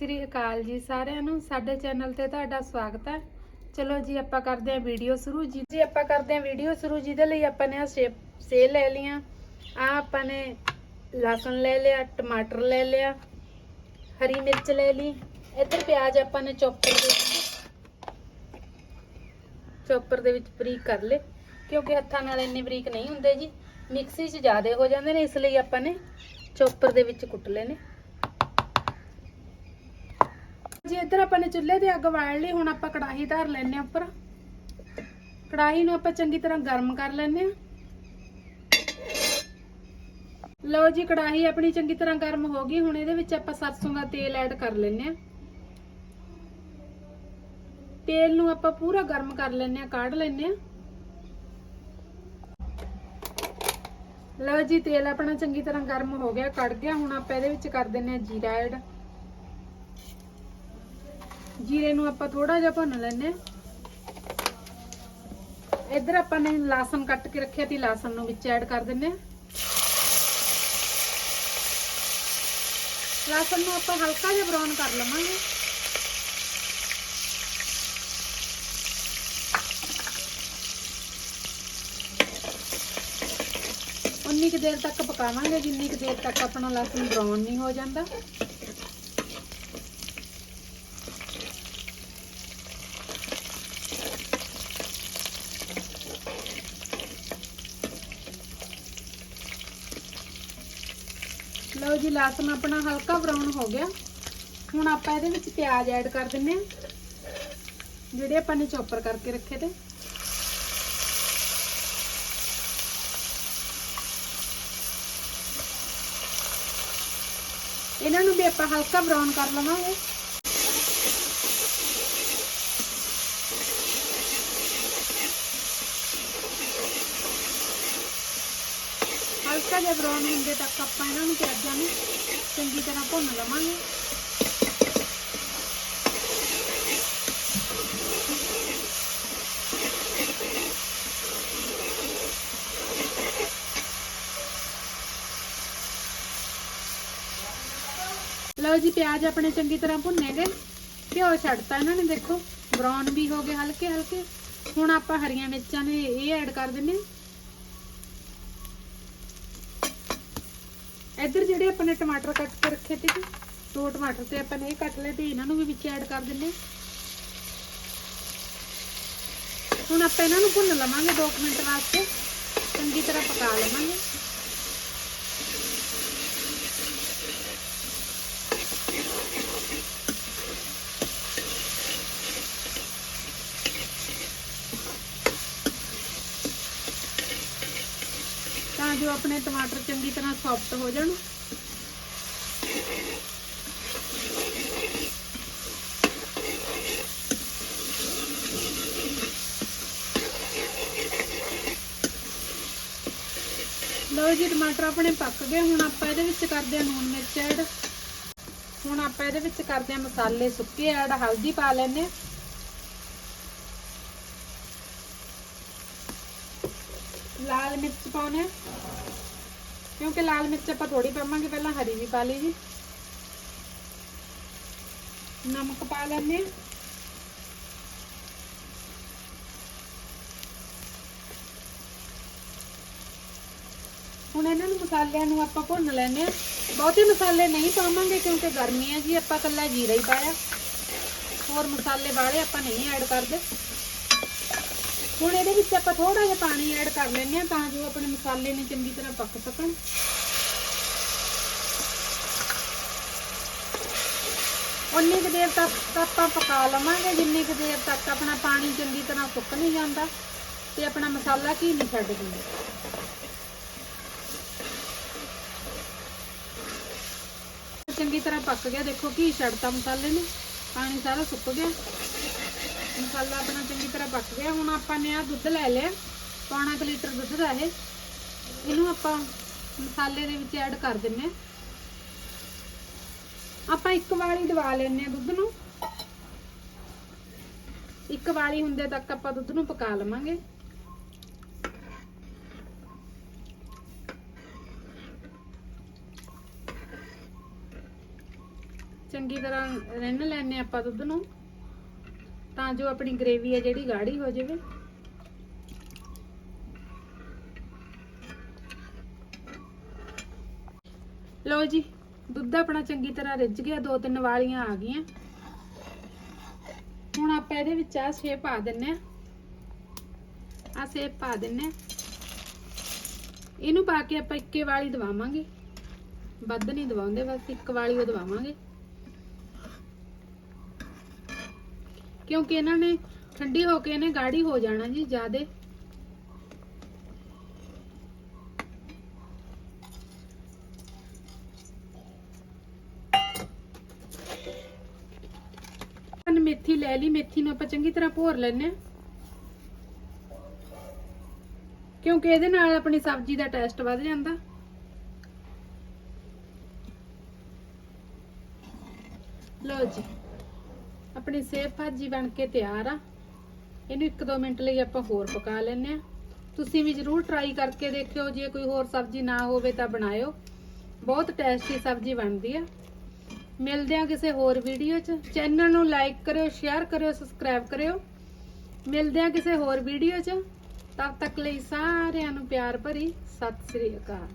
ਸ੍ਰੀ ਅਕਾਲ ਜੀ ਸਾਰਿਆਂ ਨੂੰ। ਸਾਡੇ ਚੈਨਲ ਤੇ ਤੁਹਾਡਾ ਸਵਾਗਤ ਹੈ। ਚਲੋ ਜੀ, ਆਪਾਂ ਕਰਦੇ ਹਾਂ ਵੀਡੀਓ ਸ਼ੁਰੂ। ਜੀ ਜੀ ਆਪਾਂ ਕਰਦੇ ਹਾਂ ਵੀਡੀਓ ਸ਼ੁਰੂ। ਜਿਹਦੇ ਲਈ ਆਪਾਂ ਨੇ ਆ ਸੇ ਲੈ ਲੀਆਂ ਆ ਆਪਾਂ ਨੇ ਲਸਣ ਲੈ ਲਿਆ, ਟਮਾਟਰ ਲੈ ਲਿਆ, ਹਰੀ ਮਿਰਚ ਲੈ ਲਈ। ਇੱਧਰ ਪਿਆਜ਼ ਆਪਾਂ ਨੇ ਚੌਪਰ ਦੇ ਵਿੱਚ ਚੌਪਰ ਦੇ ਵਿੱਚ ਬਰੀਕ ਕਰ ਲਏ। ਕਿਉਂਕਿ ਹੱਥਾਂ ਨਾਲ ਇੰਨੇ ਬਰੀਕ ਨਹੀਂ ਹੁੰਦੇ ਜੀ। ਮਿਕਸੀ 'ਚ ਜ਼ਿਆਦਾ ਹੋ ਜਾਂਦੇ ਨੇ, ਇਸ ਲਈ ਆਪਾਂ ਨੇ ਚੌਪਰ ਦੇ ਵਿੱਚ ਕੁੱਟ ਲਏ ਨੇ ਜੀ ਇੱਧਰ ਆਪਾਂ ਨੇ ਚੁੱਲ੍ਹੇ ਤੇ ਅੱਗ ਬਾਲ ਲਈ, ਹੁਣ ਆਪਾਂ ਕੜਾਹੀ ਧਰ ਲੈਨੇ ਆ ਉੱਪਰ। ਕੜਾਹੀ ਨੂੰ ਆਪਾਂ ਚੰਗੀ ਤਰ੍ਹਾਂ ਗਰਮ ਕਰ ਲੈਨੇ ਆ ਲਓ ਜੀ, ਕੜਾਹੀ ਆਪਣੀ ਚੰਗੀ ਤਰ੍ਹਾਂ ਗਰਮ ਹੋ ਗਈ। ਹੁਣ ਇਹਦੇ ਵਿੱਚ ਆਪਾਂ ਸਰਸੋਂ ਦਾ ਤੇਲ ਐਡ ਕਰ ਲੈਨੇ ਆ ਤੇਲ ਨੂੰ ਆਪਾਂ ਪੂਰਾ ਗਰਮ ਕਰ ਲੈਨੇ ਆ ਕਾਢ ਲੈਨੇ ਆ ਲਓ ਜੀ, ਤੇਲ ਆਪਣਾ ਚੰਗੀ ਤਰ੍ਹਾਂ ਗਰਮ ਹੋ ਗਿਆ, ਕੜ ਗਿਆ। ਹੁਣ ਆਪਾਂ ਇਹਦੇ ਵਿੱਚ ਕਰ ਦਿੰਨੇ ਆ ਜੀਰਾ ਐਡ। ਜੀਰੇ ਨੂੰ ਆਪਾਂ ਥੋੜਾ ਜਿਹਾ ਭੁੰਨ ਲੈਨੇ ਆ ਇੱਧਰ ਆਪਾਂ ਨੇ ਲਸਣ ਕੱਟ ਕੇ ਰੱਖਿਆ ਤੇ, ਲਸਣ ਨੂੰ ਵਿੱਚ ਐਡ ਕਰ ਦਿੰਨੇ ਲਸਣ ਨੂੰ ਆਪਾਂ ਹਲਕਾ ਜਿਹਾ ਬਰਾਊਨ ਕਰ ਲਵਾਂਗੇ। ਉਨੀ ਕੁ ਦੇਰ ਤੱਕ ਪਕਾਵਾਂਗੇ, ਜਿੰਨੀ ਕੁ ਦੇਰ ਤੱਕ ਆਪਣਾ ਲਸਣ ਬਰਾਊਨ ਨਹੀਂ ਹੋ ਜਾਂਦਾ। ਲਓ ਜੀ ਲਸਣ ਆਪਣਾ ਹਲਕਾ ਬਰਾਊਨ ਹੋ ਗਿਆ। ਹੁਣ ਆਪਾਂ ਇਹਦੇ ਵਿੱਚ ਪਿਆਜ਼ ਐਡ ਕਰ ਦਿੰਨੇ ਆ ਜਿਹੜੇ ਆਪਾਂ ਨੇ ਚੌਪਰ ਕਰਕੇ ਰੱਖੇ ਤੇ। ਇਹਨਾਂ ਨੂੰ ਵੀ ਆਪਾਂ ਹਲਕਾ ਬਰਾਊਨ ਕਰ ਲਵਾਂਗੇ। ਹਲਕਾ ਜਿਹਾ ਬਰਾਊਨ ਹੁੰਦੇ ਤੱਕ ਆਪਾਂ ਇਹਨਾਂ ਨੂੰ ਪਿਆਜ਼ਾਂ ਨੂੰ ਚੰਗੀ ਤਰ੍ਹਾਂ ਭੁੰਨ ਲਵਾਂਗੇ। ਲਓ ਜੀ, ਪਿਆਜ਼ ਆਪਣੇ ਚੰਗੀ ਤਰ੍ਹਾਂ ਭੁੰਨੇ ਗਏ। ਘਿਓ ਛੱਡਤਾ ਇਹਨਾਂ ਨੇ, ਦੇਖੋ। ਬਰਾਊਨ ਵੀ ਹੋ ਗਏ ਹਲਕੇ ਹਲਕੇ ਹੁਣ ਆਪਾਂ ਹਰੀਆਂ ਮਿਰਚਾਂ ਨੇ ਇਹ ਐਡ ਕਰ ਦਿੰਨੇ ਇੱਧਰ ਜਿਹੜੇ ਆਪਾਂ ਨੇ ਟਮਾਟਰ ਕੱਟ ਕੇ ਰੱਖੇ ਤੇ ਜੀ, ਦੋ ਟਮਾਟਰ ਤੇ ਆਪਾਂ ਨੇ ਇਹ ਕੱਟ ਲਏ ਤੇ ਇਹਨਾਂ ਨੂੰ ਵੀ ਵਿੱਚ ਐਡ ਕਰ ਦਿੰਨੇ ਹੁਣ ਆਪਾਂ ਇਹਨਾਂ ਨੂੰ ਭੁੰਨ ਲਵਾਂਗੇ 2 ਮਿੰਟ ਵਾਸਤੇ, ਚੰਗੀ ਤਰ੍ਹਾਂ ਪਕਾ ਲਵਾਂਗੇ। ਤਾਂ ਆਪਣੇ ਟਮਾਟਰ ਚੰਗੀ ਤਰ੍ਹਾਂ ਸੌਫਟ ਹੋ ਜਾਣ। ਲਓ ਜੀ, ਟਮਾਟਰ ਆਪਣੇ ਪੱਕ ਗਏ। ਹੁਣ ਆਪਾਂ ਇਹਦੇ ਵਿੱਚ ਕਰਦੇ ਹਾਂ ਲੂਣ ਮਿਰਚ ਐਡ। ਹੁਣ ਆਪਾਂ ਇਹਦੇ ਵਿੱਚ ਕਰਦੇ ਹਾਂ ਮਸਾਲੇ ਸੁੱਕੇ ਐਡ। ਹਲਦੀ ਪਾ ਲੈਣੇ ਲਾਲ ਮਿਰਚ ਪਾਉਣਾ ਕਿਉਂਕਿ ਲਾਲ ਮਿਰਚ ਆਪਾਂ ਥੋੜੀ ਪਾਵਾਂਗੇ, ਪਹਿਲਾਂ ਹਰੀ ਵੀ ਪਾ ਲਈ ਜੀ। ਨਮਕ ਪਾ ਲੈਣੇ ਹੁਣ ਇਹਨਾਂ ਨੂੰ ਮਸਾਲਿਆਂ ਨੂੰ ਆਪਾਂ ਭੁੰਨ ਲੈਣੇ ਆ ਬਹੁਤੇ ਮਸਾਲੇ ਨਹੀਂ ਪਾਵਾਂਗੇ ਕਿਉਂਕਿ ਗਰਮੀ ਹੈ ਜੀ, ਆਪਾਂ ਕੱਲਾ ਜੀਰਾ ਹੀ ਪਾਇਆ। ਹੋਰ ਮਸਾਲੇ ਵਾਲੇ ਆਪਾਂ ਨਹੀਂ ਐਡ ਕਰਦੇ। ਹੁਣ ਇਹਦੇ ਵਿੱਚ ਆਪਾਂ ਥੋੜਾ ਜਿਹਾ ਪਾਣੀ ਐਡ ਕਰ ਲੈਂਦੇ ਹਾਂ ਤਾਂ ਜੋ ਆਪਣੇ ਮਸਾਲੇ ਨੇ ਚੰਗੀ ਤਰ੍ਹਾਂ ਪੱਕ ਸਕਣ। ਉਨੀ ਕੁ ਦੇਰ ਤੱਕ ਆਪਾਂ ਪਕਾ ਲਵਾਂਗੇ। ਜਿੰਨੀ ਕੁ ਦੇਰ ਤੱਕ ਆਪਣਾ ਪਾਣੀ ਚੰਗੀ ਤਰ੍ਹਾਂ ਸੁੱਕ ਨਹੀਂ ਜਾਂਦਾ ਤੇ ਆਪਣਾ ਮਸਾਲਾ ਘੀ ਨਹੀਂ ਛੱਡ ਦਿੰਦਾ। ਚੰਗੀ ਤਰ੍ਹਾਂ ਪੱਕ ਗਿਆ। ਦੇਖੋ ਘੀ ਛੱਡਤਾ ਮਸਾਲੇ ਨੇ। ਪਾਣੀ ਸਾਰਾ ਸੁੱਕ ਗਿਆ। ਮਸਾਲਾ ਆਪਣਾ ਚੰਗੀ ਤਰ੍ਹਾਂ ਪੱਕ ਗਿਆ। ਹੁਣ ਆਪਾਂ ਨੇ ਆ ਦੁੱਧ ਲੈ ਲਿਆ। ਪੌਣਾ ਕੁ ਲੀਟਰ ਦੁੱਧ ਦਾ ਇਹ। ਇਹਨੂੰ ਆਪਾਂ ਮਸਾਲੇ ਦੇ ਵਿੱਚ ਐਡ ਕਰ ਦਿੰਨੇ ਆ। ਆਪਾਂ ਇੱਕ ਵਾਲੀ ਦਵਾ ਲੈਨੇ ਆ ਦੁੱਧ ਨੂੰ। ਇੱਕ ਵਾਲੀ ਹੁੰਦੇ ਤੱਕ ਆਪਾਂ ਦੁੱਧ ਨੂੰ ਪਕਾ ਲਵਾਂਗੇ। ਚੰਗੀ ਤਰ੍ਹਾਂ ਰਿੰਨ ਲੈਣੇ ਆਪਾਂ ਦੁੱਧ ਨੂੰ। ਤਾਂ ਜੋ ਆਪਣੀ ਗ੍ਰੇਵੀ ਹੈ ਜਿਹੜੀ ਗਾੜੀ ਹੋ ਜਾਵੇ। ਲਓ ਜੀ, ਦੁੱਧ ਆਪਣਾ ਚੰਗੀ ਤਰ੍ਹਾਂ ਰਿੱਝ ਗਿਆ, ਦੋ ਤਿੰਨ ਵਾਲੀਆਂ ਆ ਗਈਆਂ। ਹੁਣ ਆਪਾਂ ਇਹਦੇ ਵਿੱਚ ਆ ਸੇਬ ਪਾ ਦਿੰਨੇ ਆ ਆ ਸੇਬ ਪਾ ਦਿੰਨੇ ਆ ਇਹਨੂੰ ਪਾ ਕੇ ਆਪਾਂ ਇੱਕੇ ਵਾਲੀ ਦਵਾਵਾਂਗੇ। ਵੱਧ ਨਹੀਂ ਦਵਾਉਂਦੇ, ਬਸ ਇੱਕ ਵਾਲੀ ਉਹ ਦਵਾਵਾਂਗੇ। ਕਿਉਂਕਿ ਇਹਨਾਂ ਨੇ ਠੰਡੀ ਹੋ ਕੇ ਇਹਨੇ ਗਾੜੀ ਹੋ ਜਾਣਾ ਜੀ ਜਿਆਦੇ। ਮੇਥੀ ਲੈ ਲਈ, ਮੇਥੀ ਨੂੰ ਆਪਾਂ ਚੰਗੀ ਤਰ੍ਹਾਂ ਭੋਰ ਲੈਣੇ ਆ ਕਿਉਂਕਿ ਇਹਦੇ ਨਾਲ ਆਪਣੀ ਸਬਜ਼ੀ ਦਾ ਟੇਸਟ ਵੱਧ ਜਾਂਦਾ। ਲਓ ਜੀ। ਆਪਣੀ ਸੇਬ ਭਾਜੀ ਬਣ ਕੇ ਤਿਆਰ ਆ। ਇਹਨੂੰ 1-2 ਮਿੰਟ ਲਈ ਆਪਾਂ ਹੋਰ ਪਕਾ ਲੈਣੇ ਆ ਤੁਸੀਂ ਵੀ ਜਰੂਰ ਟਰਾਈ ਕਰਕੇ ਦੇਖਿਓ, ਜੇ ਕੋਈ ਹੋਰ ਸਬਜ਼ੀ ਨਾ ਹੋਵੇ ਤਾਂ ਬਣਾਇਓ। ਬਹੁਤ ਟੇਸਟੀ ਸਬਜ਼ੀ ਬਣਦੀ ਆ। ਮਿਲਦੇ ਆ ਕਿਸੇ ਹੋਰ ਵੀਡੀਓ 'ਚ। ਚੈਨਲ ਨੂੰ ਲਾਈਕ ਕਰਿਓ ਸ਼ੇਅਰ ਕਰਿਓ ਸਬਸਕ੍ਰਾਈਬ ਕਰਿਓ। ਮਿਲਦੇ ਆ ਕਿਸੇ ਹੋਰ ਵੀਡੀਓ 'ਚ। ਤਦ ਤੱਕ ਲਈ ਸਾਰਿਆਂ ਨੂੰ ਪਿਆਰ ਭਰੀ। ਸਤਿ ਸ੍ਰੀ ਅਕਾਲ।